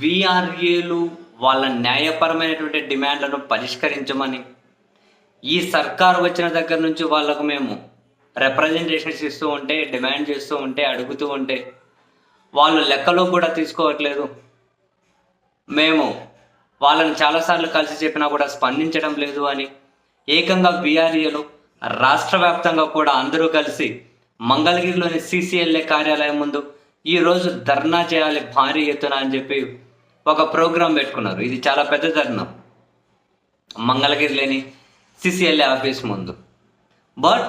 విఆర్ఏలు వాళ్ళ న్యాయపరమైనటువంటి డిమాండ్లను పరిష్కరించమని ఈ సర్కారు వచ్చిన దగ్గర నుంచి వాళ్ళకు మేము రిప్రజెంటేషన్స్ ఇస్తూ ఉంటే డిమాండ్ చేస్తూ ఉంటే అడుగుతూ ఉంటే వాళ్ళు లెక్కలో కూడా తీసుకోవట్లేదు. మేము వాళ్ళని చాలాసార్లు కలిసి చెప్పినా కూడా స్పందించడం లేదు అని ఏకంగా బీఆర్ఏలు రాష్ట్ర వ్యాప్తంగా కూడా అందరూ కలిసి మంగళగిరిలోని సీసీఎల్ఏ కార్యాలయం ముందు ఈరోజు ధర్నా చేయాలి భారీ ఎత్తున అని చెప్పి ఒక ప్రోగ్రాం పెట్టుకున్నారు. ఇది చాలా పెద్ద ధర్నా మంగళగిరిలోని సిసిఎల్ఏ ఆఫీస్ ముందు. బట్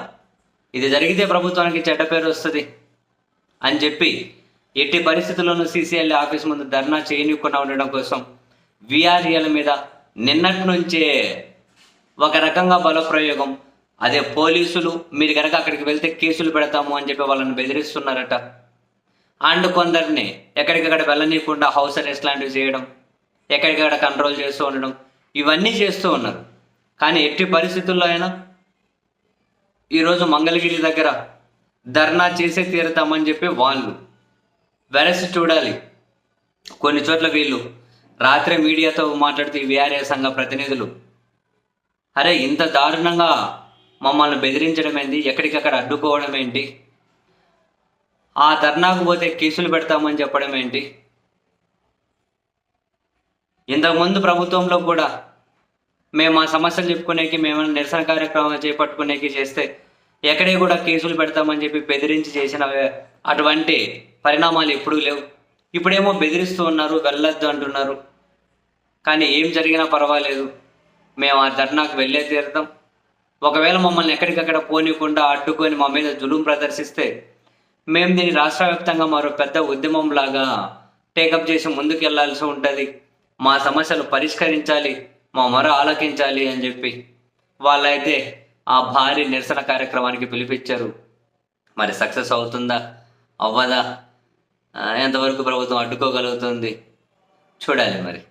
ఇది జరిగితే ప్రభుత్వానికి చెడ్డ పేరు వస్తుంది అని చెప్పి ఎట్టి పరిస్థితుల్లోనూ సీసీఎల్ ఆఫీస్ ముందు ధర్నా చేయనివ్వకుండా ఉండడం కోసం విఆర్ఏల మీద నిన్నటి నుంచే ఒక రకంగా బలప్రయోగం. అదే పోలీసులు మీరు కనుక అక్కడికి వెళ్తే కేసులు పెడతాము అని చెప్పి వాళ్ళని బెదిరిస్తున్నారట. అండ్ కొందరిని ఎక్కడికక్కడ వెళ్ళనీయకుండా హౌస్ అరెస్ట్ లాంటివి చేయడం ఎక్కడికక్కడ కంట్రోల్ చేస్తూ ఉండడం ఇవన్నీ చేస్తూ ఉన్నారు. కానీ ఎట్టి పరిస్థితుల్లో అయినా ఈరోజు మంగళగిరి దగ్గర ధర్నా చేసే తీరుతామని చెప్పి వాళ్ళు వెరసి చూడాలి. కొన్ని చోట్ల వీళ్ళు రాత్రి మీడియాతో మాట్లాడుతూ విఆర్ఏ సంఘ ప్రతినిధులు అరే ఇంత దారుణంగా మమ్మల్ని బెదిరించడం ఏంటి ఎక్కడికక్కడ అడ్డుకోవడం ఏంటి? ఆ ధర్నాకు పోతే కేసులు పెడతామని చెప్పడం ఏంటి? ఇంతకుముందు ప్రభుత్వంలో కూడా మేము మా సమస్యలు చెప్పుకునేకి మేము నిరసన కార్యక్రమాలు చేపట్టుకునేకి చేస్తే ఎక్కడే కూడా కేసులు పెడతామని చెప్పి బెదిరించి చేసిన అటువంటి పరిణామాలు ఎప్పుడూ లేవు. ఇప్పుడేమో బెదిరిస్తూ ఉన్నారు వెళ్ళొద్దు అంటున్నారు. కానీ ఏం జరిగినా పర్వాలేదు. మేము ఆ ధర్నాకు వెళ్ళే తీరుతాం ఒకవేళ మమ్మల్ని ఎక్కడికక్కడ పోనీయకుండా అడ్డుకొని మా మీద జులుం ప్రదర్శిస్తే మేము దీన్ని రాష్ట్ర వ్యాప్తంగా మరో పెద్ద ఉద్యమం లాగా టేకప్ చేసి ముందుకు వెళ్ళాల్సి ఉంటుంది. మా సమస్యలు పరిష్కరించాలి మా మరో ఆలకించాలి అని చెప్పి వాళ్ళైతే ఆ భారీ నిరసన కార్యక్రమానికి పిలిపించారు. మరి సక్సెస్ అవుతుందా? అవ్వదా? ఎంతవరకు ప్రభుత్వం అడ్డుకోగలుగుతుంది? చూడాలి మరి.